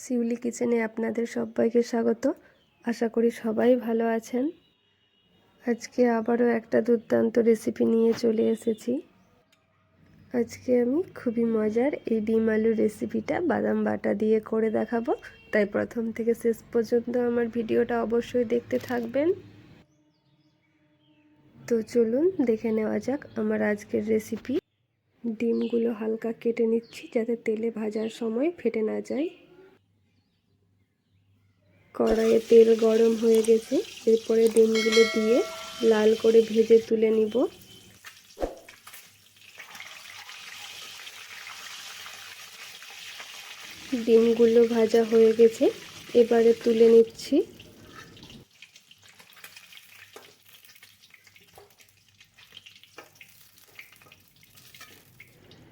শিউলি কিচেনে আপনাদের সবাইকে স্বাগত। আশা করি সবাই ভালো আছেন। আজকে আবারও একটা দুর্দান্ত রেসিপি নিয়ে চলে এসেছি। আজকে আমি খুবই মজার এই ডিম আলুর রেসিপিটা বাদাম বাটা দিয়ে করে দেখাবো। তাই প্রথম থেকে শেষ পর্যন্ত আমার ভিডিওটা অবশ্যই দেখতে থাকবেন। তো চলুন দেখে নেওয়া যাক আমার আজকের রেসিপি ডিমগুলো হালকা কেটে নিচ্ছি যাতে তেলে ভাজার সময় ফেটে না যায়। কড়াইয়ে তেল গরম হয়ে গেছে। এরপরে ডিমগুলো দিয়ে লাল করে ভেজে তুলে নিব। ডিমগুলো ভাজা হয়ে গেছে। এবারে তুলে নিচ্ছি।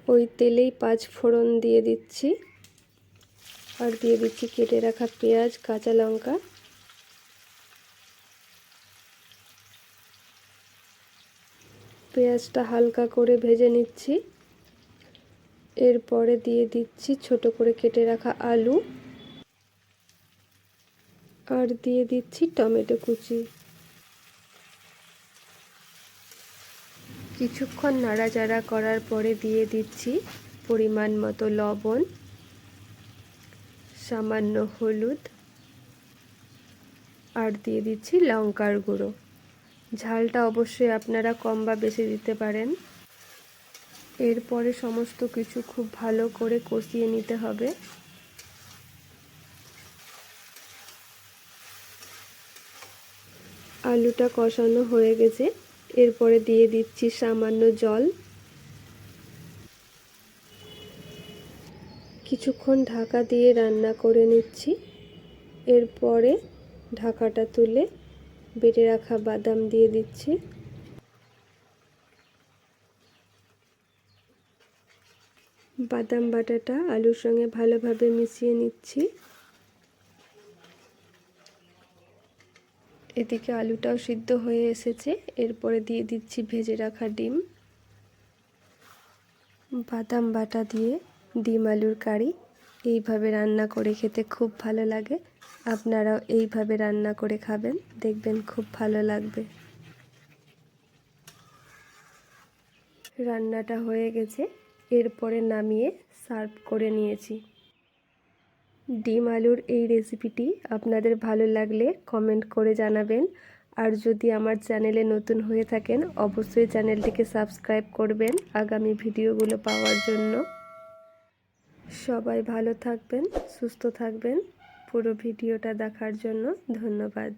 ওই তেলেই পাঁচ ফোড়ন দিয়ে দিচ্ছি। আর দিয়ে দিচ্ছি কেটে রাখা পেঁয়াজ, কাঁচা লঙ্কা। পেঁয়াজটা হালকা করে ভেজে নিচ্ছি। এরপরে দিয়ে দিচ্ছি ছোট করে কেটে রাখা আলু। আর দিয়ে দিচ্ছি টমেটো কুচি। কিছুক্ষণ নাড়াচাড়া করার পরে দিয়ে দিচ্ছি পরিমাণ মতো লবণ। সামান্য হলুদ। আর দিয়ে দিচ্ছি লঙ্কার গুঁড়ো। ঝালটা অবশ্যই আপনারা কম বা বেশি দিতে পারেন। এরপরে সমস্ত কিছু খুব ভালো করে কষিয়ে নিতে হবে। আলুটা কষানো হয়ে গেছে। এরপরে দিয়ে দিচ্ছি সামান্য জল। কিছুক্ষণ ঢাকা দিয়ে রান্না করে নিচ্ছি। এরপরে ঢাকাটা তুলে বেটে রাখা বাদাম দিয়ে দিচ্ছি। বাদাম বাটাটা আলুর সঙ্গে ভালোভাবে মিশিয়ে নিচ্ছি। এদিকে আলুটাও সিদ্ধ হয়ে এসেছে। এরপরে দিয়ে দিচ্ছি ভেজে রাখা ডিম। বাদাম বাটা দিয়ে ডিম আলুর কারি। এইভাবে রান্না করে খেতে খুব ভালো লাগে। আপনারাও এইভাবে রান্না করে খাবেন, দেখবেন খুব ভালো লাগবে। রান্নাটা হয়ে গেছে, এরপরে নামিয়ে সার্ভ করে নিয়েছি। ডিম আলুর এই রেসিপিটি আপনাদের ভালো লাগলে কমেন্ট করে জানাবেন। আর যদি আমার চ্যানেলে নতুন হয়ে থাকেন, অবশ্যই চ্যানেলটিকে সাবস্ক্রাইব করবেন আগামী ভিডিওগুলো পাওয়ার জন্য। সবাই ভালো থাকবেন সুস্থ থাকবেন। পুরো ভিডিওটা দেখার জন্য ধন্যবাদ।